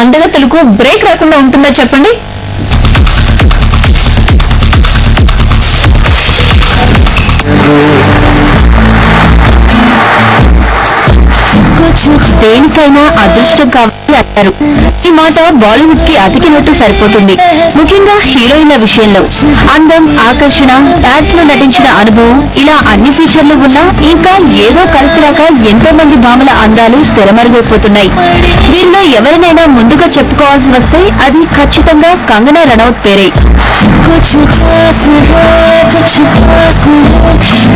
అందగతులకు break రాకుండా ఉంటుందా చెప్పండి? దేనికైనా అదృష్టం కావాలి అంటారు ఈ మాట బాలీవుడ్ కి అతికినట్టు సరిపోతుంది ముఖ్యంగా హీరోయిన్ల విషయంలో అందం ఆకర్షణ యాడ్స్ లో నటించిన అనుభవం ఇలా అన్ని ఫీచర్లు ఉన్నా ఇంకా ఏదో కలిసిరాక ఎంతో మంది భామల అందాలు తెరమరుగైపోతున్నాయి వీరిలో ఎవరినైనా ముందుగా చెప్పుకోవాల్సి వస్తే అది ఖచ్చితంగా కంగనా రనౌత్ పేరే कुछ खास है कुछ खास है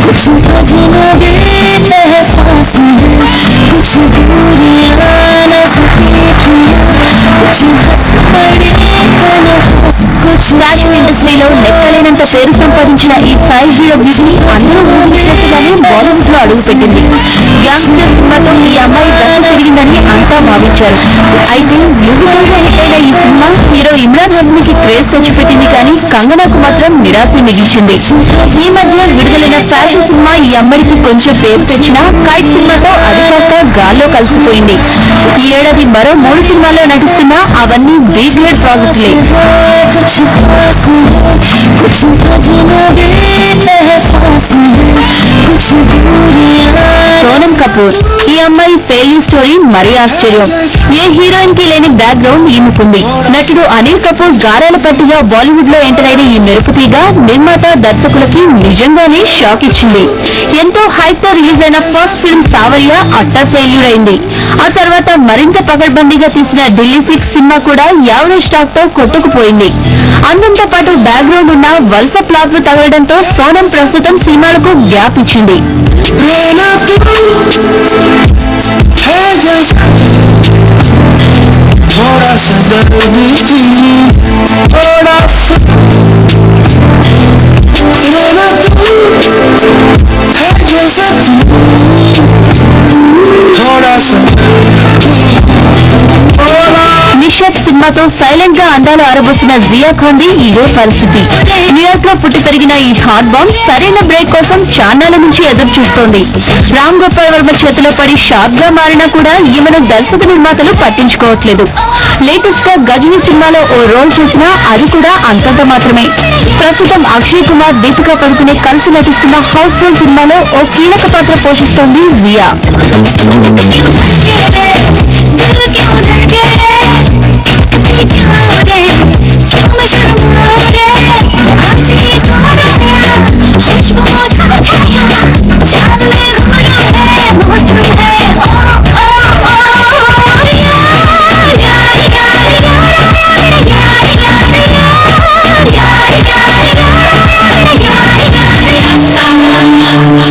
कुछ अजनबी ఇండస్ట్రీలో లెక్కలేనంత పేరు సంపాదించిన ఈ స్థాయి హీరో బ్యూటీ అందరూ ఊహించినట్టుగానే బాలీవుడ్ లో అడుగుపెట్టింది గ్యాంగ్స్టర్ సినిమాతో ఈ అమ్మాయి దశ తిరిగిందని అంతా భావించారు అయితే మ్యూజికల్ గా హిట్ అయిన ఈ సినిమా హీరో ఇమ్రాన్ హస్మీకి క్రేజ్ తెచ్చిపెట్టింది కానీ కంగనాకు మాత్రం నిరాశ మిగిల్చింది ఈ మధ్య విడుదలైన ఫ్యాషన్ సినిమా ఈ అమ్మాయికి కొంచెం పేరు తెచ్చినా కైట్ సినిమాతో అది కాస్త గాల్లో కలిసిపోయింది ఈ ఏడాది మరో మూడు సినిమాల్లో నటిస్తున్నా అవన్నీ బీ గ్రేడ్ ప్రాజెక్టులే कुछ खास है 그 꽃이 물이야. సోనం కపూర్. ఈ అమ్మాయి ఫెయిల్యూ స్టోరీ మరీ ఆశ్చర్యం. ఏ హీరోయిన్కి లేని బ్యాక్ గ్రౌండ్ ఈమెకుంది. నటుడు అనిల్ కపూర్ గారాల పట్టిగా బాలీవుడ్లో ఎంటర్ అయిన ఈ మెరుపుతీగా నిర్మాత దర్శకులకి నిజంగానే షాక్ ఇచ్చింది. ఎంతో హైప్తో రిలీజ్ అయిన first film Saawariya utter failure అయింది ఆ తర్వాత మరింత పకడ్బందీగా తీసిన ఢిల్లీ సిక్స్ సినిమా కూడా యావరేజ్ టాక్తో కొట్టుకుపోయింది. అందంతో పాటు బ్యాక్గ్రౌండ్ ఉన్న వలస ప్లాట్లు తగలడంతో సోనం ప్రస్తుతం సినిమాలకు గ్యాప్ ఇచ్చింది. i just. Oh. సినిమాతో సైలెంట్గా అందాలు ఆరబోసిన జియా ఖాన్ది ఇదే పరిస్థితి. న్యూయార్క్లో పుట్టి పెరిగిన ఈ హాట్ బాంబ్ సరైన బ్రేక్ కోసం చాన్నాల నుంచి ఎదురు చూస్తోంది. రామ్ గోపాల్ వర్మ చేతిలో పడి షార్ప్గా మారినా కూడా ఈమెను దర్శక నిర్మాతలు పట్టించుకోవట్లేదు. లేటెస్ట్గా గజనీ సినిమాలో ఓ రోల్ చేసినా అది కూడా అంతంత మాత్రమే. ప్రస్తుతం అక్షయ్ కుమార్ దీపికా పడుకునే కలిసి నటిస్తున్న హౌస్ ఫుల్ సినిమాలో ఓ కీలక పాత్ర పోషిస్తోంది జియా.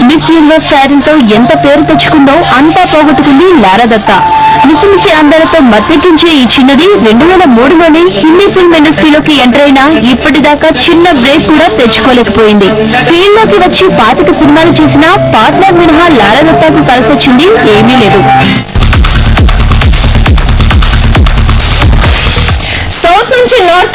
మిస్ యూనివర్స్ టైటిల్తో ఎంత పేరు తెచ్చుకుందో అంతా పోగొట్టుకుంది లారా దత్త మిసిమిసి అందాలతో మత్తెక్కించే ఈ చిన్నది రెండు వేల మూడులోనే హిందీ ఫిల్మ్ ఇండస్ట్రీలోకి ఎంటర్ అయినా ఇప్పటిదాకా చిన్న బ్రేక్ కూడా తెచ్చుకోలేకపోయింది. ఫీల్డ్లోకి వచ్చి పాతిక సినిమాలు చేసినా పార్ట్నర్ మినహా లారా దత్తాకు కలిసొచ్చింది ఏమీ లేదు.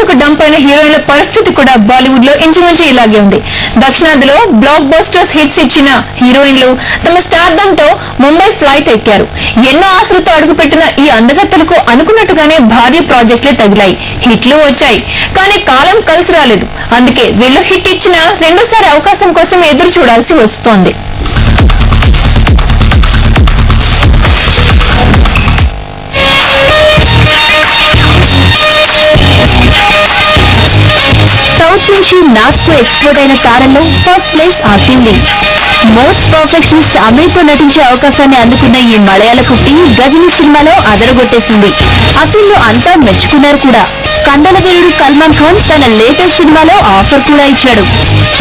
నుంచి డంప్ అయిన హీరోయిన్ల పరిస్థితి కూడా బాలీవుడ్లో ఇంచుమించు ఇలాగే ఉంది. దక్షిణాదిలో బ్లాక్ బస్టర్స్ హిట్స్ ఇచ్చిన హీరోయిన్లు తమ స్టార్డమ్తో ముంబై ఫ్లైట్ ఎక్కారు. ఎన్నో ఆశలతో అడుగుపెట్టిన ఈ అందగత్తలకు అనుకున్నట్టుగానే భారీ ప్రాజెక్టులే తగిలాయి. హిట్లు వచ్చాయి. కానీ కాలం కలిసి రాలేదు. అందుకే వీళ్ళు హిట్ ఇచ్చిన రెండోసారి అవకాశం కోసం ఎదురు చూడాల్సి వస్తోంది. సౌత్ నుంచి నార్త్కు ఎక్స్పోర్ట్ అయిన తారల్లో ఫస్ట్ ప్లేస్ ఆసింది. మోస్ట్ పర్ఫెక్షనిస్ట్ అమీర్తో నటించే అవకాశాన్ని అందుకున్న ఈ మలయాళ కుట్టి గజని సినిమాలో అదరగొట్టేసింది. అసలు అంతా మెచ్చుకున్నారు కూడా. కండల వీరుడు సల్మాన్ ఖాన్ తన లేటెస్ట్ సినిమాలో ఆఫర్ కూడా ఇచ్చాడు.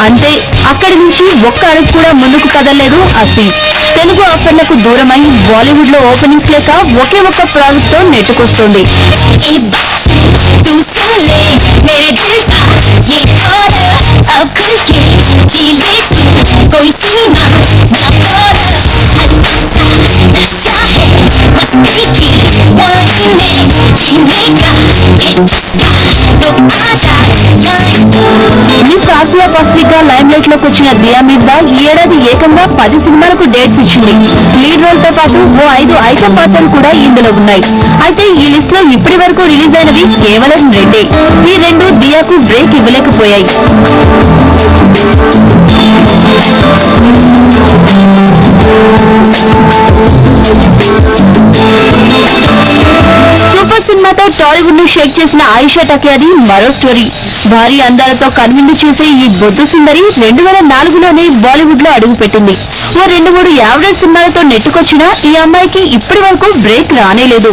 అంతే అక్కడి నుంచి ఒక్క అడుగు కూడా ముందుకు కదలలేదు అసీం. తెలుగు ఆఫర్లకు దూరమై బాలీవుడ్లో ఓపెనింగ్స్ లేక ఒకే ఒక్క ప్రాజెక్ట్తో నెట్టుకొస్తుంది अब खुल के जी ले तू कोई सीमा ना तोड़ा हल्का सा नशा है मस्ती की ఆసియా పసిఫిక్గా లైమ్ లైట్లోకి వచ్చిన దియా మిర్జా ఈ ఏడాది ఏకంగా పది సినిమాలకు డేట్స్ ఇచ్చింది. లీడ్ రోల్తో పాటు ఓ ఐదు ఐటమ్ పాత్రలు కూడా ఇందులో ఉన్నాయి. అయితే ఈ లిస్ట్లో ఇప్పటి వరకు రిలీజ్ అయినవి కేవలం రెండే. ఈ రెండు దియాకు బ్రేక్ ఇవ్వలేకపోయాయి. సూపర్ బాలీవుడ్ను షేక్ చేసిన ఆయిషా టకియాది మరో స్టోరీ. భారీ అందాలతో కనువిందు చేసే ఈ బొద్దు సుందరి రెండు వేల నాలుగులోనే బాలీవుడ్లో అడుగుపెట్టింది. ఓ రెండు మూడు యావరేజ్ సినిమాలతో నెట్టుకొచ్చినా ఈ అమ్మాయికి ఇప్పటి వరకు బ్రేక్ రానేలేదు.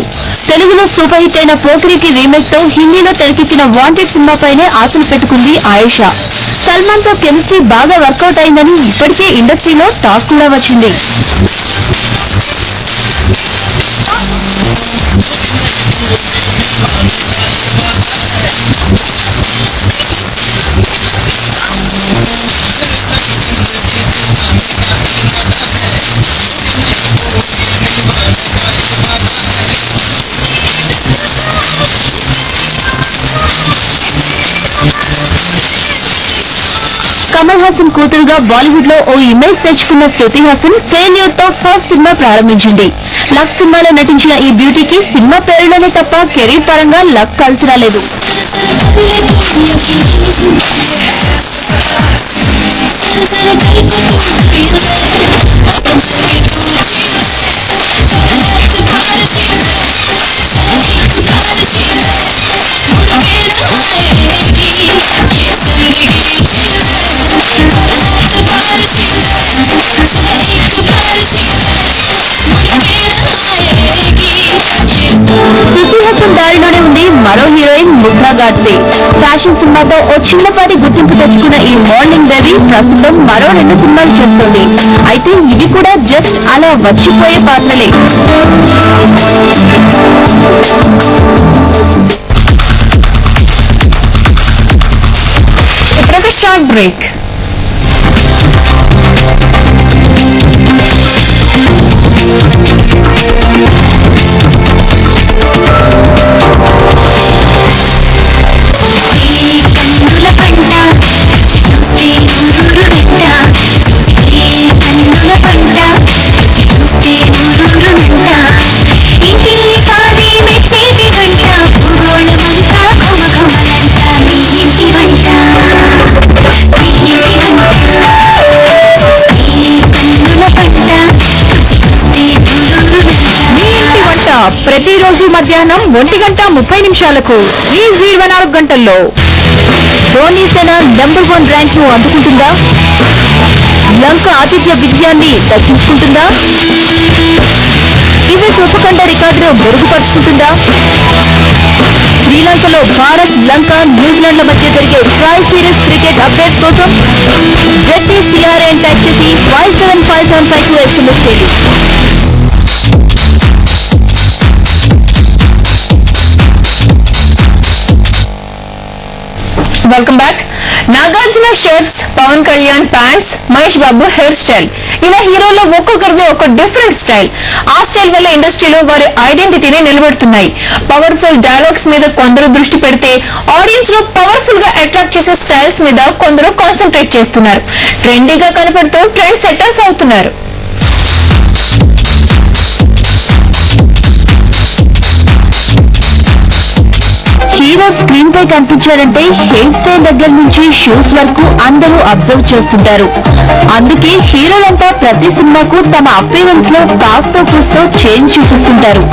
తెలుగులో సూపర్ హిట్ అయిన పోకిరికి రీమేక్తో హిందీలో తెరకెక్కిన వాంటెడ్ సినిమాపైనే ఆశలు పెట్టుకుంది ఆయిషా. సల్మాన్తో కెమిస్ట్రీ బాగా వర్కౌట్ అయిందని ఇప్పటికే ఇండస్ట్రీలో టాక్ కూడా వచ్చింది. కమల్ హాసన్ కూతురుగా బాలీవుడ్లో ఓ ఇమేజ్ తెచ్చుకున్న శృతి హాసన్ ఫెయిల్యూర్తో ఫస్ట్ సినిమా ప్రారంభించింది. లక్ సినిమాలో నటించిన ఈ బ్యూటీకి సినిమా పేరులోనే తప్ప కెరీర్ పరంగా లక్ కలిసి రాలేదు. శృతి ప్రస్తుతం దారిలోనే ఉంది మరో హీరోయిన్ ముగ్ధా గాడ్సే. ఫ్యాషన్ సినిమాతో ఓ చిన్నపాటి గుర్తింపు తెచ్చుకున్న ఈ మోడలింగ్ బేబీ ప్రస్తుతం మరో రెండు సినిమాలు చేస్తోంది. అయితే ఇవి కూడా జస్ట్ అలా వచ్చిపోయే పాత్రలే ఇప్పుడొక షార్ట్ బ్రేక్. ప్రతిరోజు మధ్యాహ్నం ఒంటి గంట ముప్పై నిమిషాలకు జీ ఇరవై నాలుగు గంటల్లో. ధోనీ సేన నెంబర్ వన్ ర్యాంక్ను అందుకుంటుందా? లంక ఆతిథ్య విజయాన్ని దక్కించుకుంటుందా? కివీస్ ఉపఖండ రికార్డును మెరుగుపరుచుకుంటుందా? శ్రీలంకలో భారత్ లంక న్యూజిలాండ్ల మధ్య జరిగే ట్రయల్ సిరీస్ క్రికెట్ అప్డేట్ కోసం జెడ్పీ సిఆర్ఎన్ టైప్ చేసి five seven five seven five two SMS చేయండి welcome back Nagarjuna shirts Pawan Kalyan pants Mahesh Babu hair style ఇలా హీరోలో ఒక్కొక్కరిది ఒక డిఫరెంట్ స్టైల్ ఆ స్టైల్ వల్ల ఇండస్ట్రీలో వారి ఐడెంటిటీని నిలబెడుతున్నాయి. పవర్ఫుల్ డైలాగ్స్ మీద కొందరు దృష్టి పెడితే ఆడియన్స్లో పవర్ఫుల్గా అట్రాక్ట్ చేసే స్టైల్స్ మీద కొందరు కాన్సన్ట్రేట్ చేస్తున్నారు. ట్రెండీగా కనపడుతూ ట్రెండ్ సెట్టర్స్ అవుతున్నారు. పై కనిపించారంటే హెయిర్ స్టైల్ దగ్గర నుంచి షూస్ వరకు అందరూ అబ్జర్వ్ చేస్తుంటారు. అందుకే హీరోలంతా ప్రతి సినిమాకు తమ అపియరెన్స్లో కాస్తో కూస్తో చేంజ్ చూపిస్తుంటారు.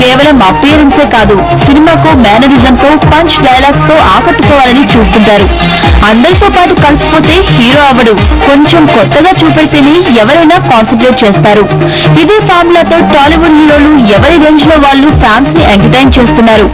కేవలం అపియరెన్సే కాదు సినిమాకు మేనరిజం తో పంచ్ డైలాగ్స్తో ఆకట్టుకోవాలని చూస్తుంటారు. అందరితో పాటు కలిసిపోతే హీరో అవడు కొంచెం కొత్తగా చూపెడితేనే ఎవరైనా కాన్సన్ట్రేట్ చేస్తారు. ఇదే ఫార్ములాతో టాలీవుడ్ హీరోలు ఎవరి రేంజ్లో వాళ్ళు ఫ్యాన్స్ని ఎంటర్టైన్ చేస్తున్నారు.